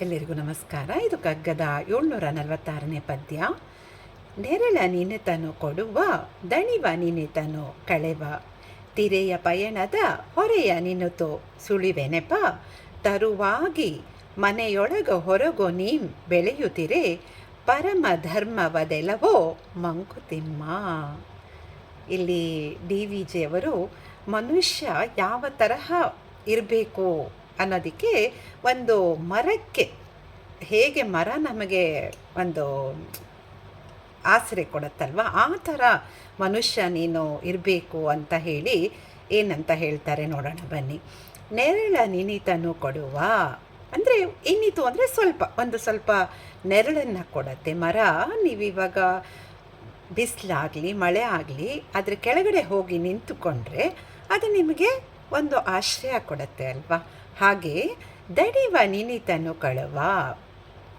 ಎಲ್ಲರಿಗೂ ನಮಸ್ಕಾರ. ಇದು ಕಗ್ಗದ ಏಳ್ನೂರ ನಲವತ್ತಾರನೇ ಪದ್ಯ. ನೆರಳ ನಿನೆತನು ಕೊಡುವ, ದಣಿವ ನಿನೆತನು ಕಳೆವ. ತಿರೆಯ ಪಯಣದ ಹೊರೆಯ ನಿನುತು ಸುಳಿವೆನೆಪ. ತರುವಾಗಿ ಮನೆಯೊಳಗ ಹೊರಗು ನೀಂ ಬೆಳೆಯುತ್ತಿರೆ, ಪರಮ ಧರ್ಮವದೆಲ್ಲವೋ ಮಂಕುತಿಮ್ಮ. ಇಲ್ಲಿ ಡಿ ವಿ ಜಿಯವರು ಮನುಷ್ಯ ಯಾವ ತರಹ ಇರಬೇಕು? ಅನ್ನೋದಕ್ಕೆ ಒಂದು ಮರಕ್ಕೆ ಹೇಗೆ ಮರ ನಮಗೆ ಒಂದು ಆಸರೆ ಕೊಡುತ್ತಲ್ವ? ಆ ಥರ ಮನುಷ್ಯ ನೀನು ಇರಬೇಕು ಅಂತ ಹೇಳಿ ಏನಂತ ಹೇಳ್ತಾರೆ ನೋಡೋಣ ಬನ್ನಿ. ನೆರಳ ನಿನಿತನು ಕೊಡುವ. ಅಂದರೆ ಇನ್ನಿತು ಅಂದರೆ ಸ್ವಲ್ಪ, ಒಂದು ಸ್ವಲ್ಪ ನೆರಳನ್ನು ಕೊಡತ್ತೆ. ಮರ ನೀವಿವಾಗ ಬಿಸಿಲಾಗಲಿ, ಮಳೆ ಆಗಲಿ, ಅದರ ಕೆಳಗಡೆ ಹೋಗಿ ನಿಂತುಕೊಂಡ್ರೆ ಅದು ನಿಮಗೆ ಒಂದು ಆಶ್ರಯ ಕೊಡುತ್ತೆ ಅಲ್ವಾ? ಹಾಗೆ ದಣಿವ ನಿನಿತನು ಕಳವ.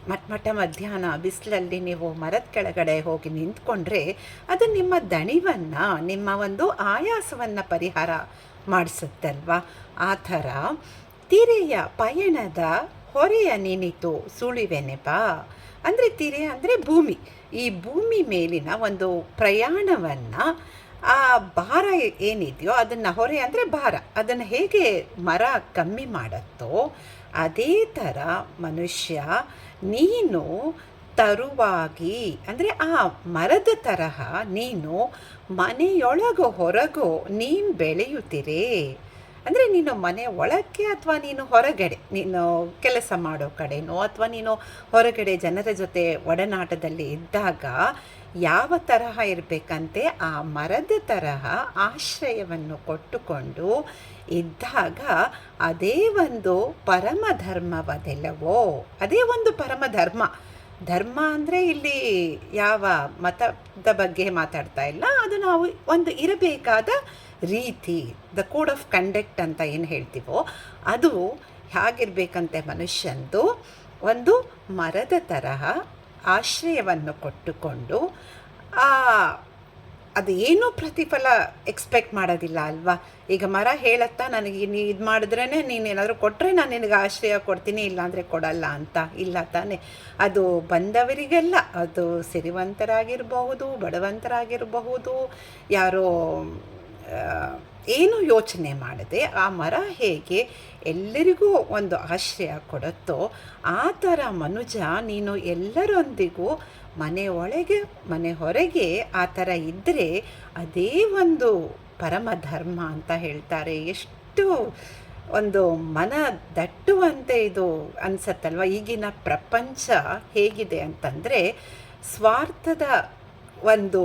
ಮಟ್ಮಟ ಮಧ್ಯಾಹ್ನ ಬಿಸಿಲಲ್ಲಿ ನೀವು ಮರದ ಕೆಳಗಡೆ ಹೋಗಿ ನಿಂತ್ಕೊಂಡ್ರೆ ಅದು ನಿಮ್ಮ ದಣಿವನ್ನು, ನಿಮ್ಮ ಒಂದು ಆಯಾಸವನ್ನು ಪರಿಹಾರ ಮಾಡಿಸುತ್ತಲ್ವಾ? ಆ ಥರ ತಿರೆಯ ಪಯಣದ ಹೊರೆಯ ನಿನಿತು ಸುಳಿವೆನೆಪ ಅಂದರೆ ತಿರೆ ಅಂದರೆ ಭೂಮಿ. ಈ ಭೂಮಿ ಮೇಲಿನ ಒಂದು ಪ್ರಯಾಣವನ್ನು ಆ ಭಾರ ಏನಿದೆಯೋ ಅದನ್ನು ಹೊರೆ ಅಂದರೆ ಭಾರ. ಅದನ್ನು ಹೇಗೆ ಮರ ಕಮ್ಮಿ ಮಾಡುತ್ತೋ ಅದೇ ಥರ ಮನುಷ್ಯ ನೀನು ತರುವಾಗಿ ಅಂದರೆ ಆ ಮರದ ತರಹ ನೀನು ಮನೆಯೊಳಗು ಹೊರಗು ನೀನು ಬೆಳೆಯುತ್ತೀರೇ. ಅಂದರೆ ನೀನು ಮನೆ ಒಳಕ್ಕೆ ಅಥವಾ ನೀನು ಹೊರಗಡೆ, ನೀನು ಕೆಲಸ ಮಾಡೋ ಕಡೆನೋ ಅಥವಾ ನೀನು ಹೊರಗಡೆ ಜನರ ಜೊತೆ ಒಡನಾಟದಲ್ಲಿ ಇದ್ದಾಗ ಯಾವ ತರಹ ಇರಬೇಕಂತೆ ಆ ಮರದ ತರಹ ಆಶ್ರಯವನ್ನು ಕೊಟ್ಟುಕೊಂಡು ಇದ್ದಾಗ ಅದೇ ಒಂದು ಪರಮ ಧರ್ಮವದೆಲ್ಲವೋ ಅದೇ ಒಂದು ಪರಮ ಧರ್ಮ ಧರ್ಮ ಅಂದರೆ ಇಲ್ಲಿ ಯಾವ ಮತದ ಬಗ್ಗೆ ಮಾತಾಡ್ತಾ ಇಲ್ಲ. ಅದು ನಾವು ಒಂದು ಇರಬೇಕಾದ ರೀತಿ ದ ಕೋಡ್ ಆಫ್ ಕಂಡಕ್ಟ್ ಅಂತ ಏನು ಹೇಳ್ತೀವೋ, ಅದು ಹೇಗಿರ್ಬೇಕಂತೆ ಮನುಷ್ಯಂದು? ಒಂದು ಮರದ ತರಹ ಆಶ್ರಯವನ್ನು ಕೊಟ್ಟುಕೊಂಡು ಅದು ಏನೂ ಪ್ರತಿಫಲ ಎಕ್ಸ್ಪೆಕ್ಟ್ ಮಾಡೋದಿಲ್ಲ ಅಲ್ವಾ? ಈಗ ಮರ ಹೇಳತ್ತಾ ನನಗೆ, ನೀ ಇದು ಮಾಡಿದ್ರೇ ನೀನು ಏನಾದರೂ ಕೊಟ್ಟರೆ ನಾನು ನಿನಗೆ ಆಶ್ರಯ ಕೊಡ್ತೀನಿ, ಇಲ್ಲಾಂದರೆ ಕೊಡಲ್ಲ ಅಂತ. ಇಲ್ಲ ತಾನೇ. ಅದು ಬಂದವರಿಗೆಲ್ಲ, ಅದು ಸಿರಿವಂತರಾಗಿರಬಹುದು, ಬಡವಂತರಾಗಿರಬಹುದು, ಯಾರೋ ಏನು ಯೋಚನೆ ಮಾಡದೆ ಆ ಮರ ಹೇಗೆ ಎಲ್ಲರಿಗೂ ಒಂದು ಆಶ್ರಯ ಕೊಡುತ್ತೋ ಆ ಥರ ಮನುಜ ನೀನು ಎಲ್ಲರೊಂದಿಗೂ ಮನೆ ಒಳಗೆ, ಮನೆ ಹೊರಗೆ ಆ ಥರ ಇದ್ದರೆ ಅದೇ ಒಂದು ಪರಮ ಧರ್ಮ ಅಂತ ಹೇಳ್ತಾರೆ. ಎಷ್ಟು ಒಂದು ಮನ ದಟ್ಟುವಂತೆ ಇದು ಅನ್ಸತ್ತಲ್ವ? ಈಗಿನ ಪ್ರಪಂಚ ಹೇಗಿದೆ ಅಂತಂದರೆ ಸ್ವಾರ್ಥದ ಒಂದು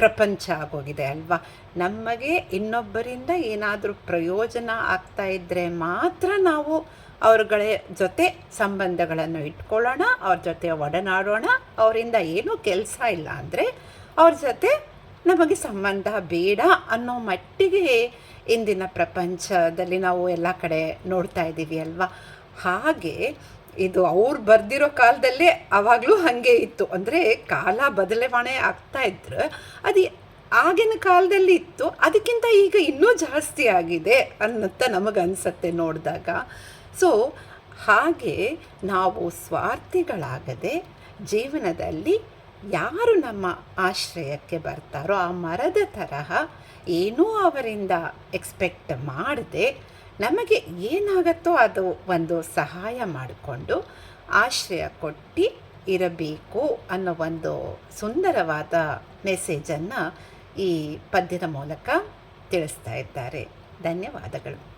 ಪ್ರಪಂಚ ಆಗೋಗಿದೆ ಅಲ್ವಾ? ನಮಗೆ ಇನ್ನೊಬ್ಬರಿಂದ ಏನಾದರೂ ಪ್ರಯೋಜನ ಆಗ್ತಾ ಇದ್ದರೆ ಮಾತ್ರ ನಾವು ಅವ್ರಗಳ ಜೊತೆ ಸಂಬಂಧಗಳನ್ನು ಇಟ್ಕೊಳ್ಳೋಣ, ಅವ್ರ ಜೊತೆ ಒಡನಾಡೋಣ. ಅವರಿಂದ ಏನೂ ಕೆಲಸ ಇಲ್ಲ ಅಂದರೆ ಅವ್ರ ಜೊತೆ ನಮಗೆ ಸಂಬಂಧ ಬೇಡ ಅನ್ನೋ ಮಟ್ಟಿಗೆ ಇಂದಿನ ಪ್ರಪಂಚದಲ್ಲಿ ನಾವು ಎಲ್ಲ ಕಡೆ ನೋಡ್ತಾ ಇದ್ದೀವಿ ಅಲ್ವಾ? ಹಾಗೆ ಇದು ಅವ್ರು ಬರ್ದಿರೋ ಕಾಲದಲ್ಲೇ ಆವಾಗಲೂ ಹಾಗೆ ಇತ್ತು. ಅಂದರೆ ಕಾಲ ಬದಲಾವಣೆ ಆಗ್ತಾ ಇದ್ರು ಅದು ಆಗಿನ ಕಾಲದಲ್ಲಿ ಇತ್ತು, ಅದಕ್ಕಿಂತ ಈಗ ಇನ್ನೂ ಜಾಸ್ತಿ ಆಗಿದೆ ಅನ್ನುತ್ತ ನಮಗನ್ಸತ್ತೆ ನೋಡಿದಾಗ. ಸೊ ಹಾಗೆ ನಾವು ಸ್ವಾರ್ಥಿಗಳಾಗದೆ ಜೀವನದಲ್ಲಿ ಯಾರು ನಮ್ಮ ಆಶ್ರಯಕ್ಕೆ ಬರ್ತಾರೋ ಆ ಮರದ ತರಹ ಏನೂ ಅವರಿಂದ ಎಕ್ಸ್ಪೆಕ್ಟ್ ಮಾಡದೆ ನಮಗೆ ಏನಾಗತ್ತೋ ಅದು ಒಂದು ಸಹಾಯ ಮಾಡಿಕೊಂಡು ಆಶ್ರಯ ಕೊಟ್ಟು ಇರಬೇಕು ಅನ್ನೋ ಒಂದು ಸುಂದರವಾದ ಮೆಸೇಜನ್ನು ಈ ಪದ್ಯದ ಮೂಲಕ ತಿಳಿಸ್ತಾ ಇದ್ದಾರೆ. ಧನ್ಯವಾದಗಳು.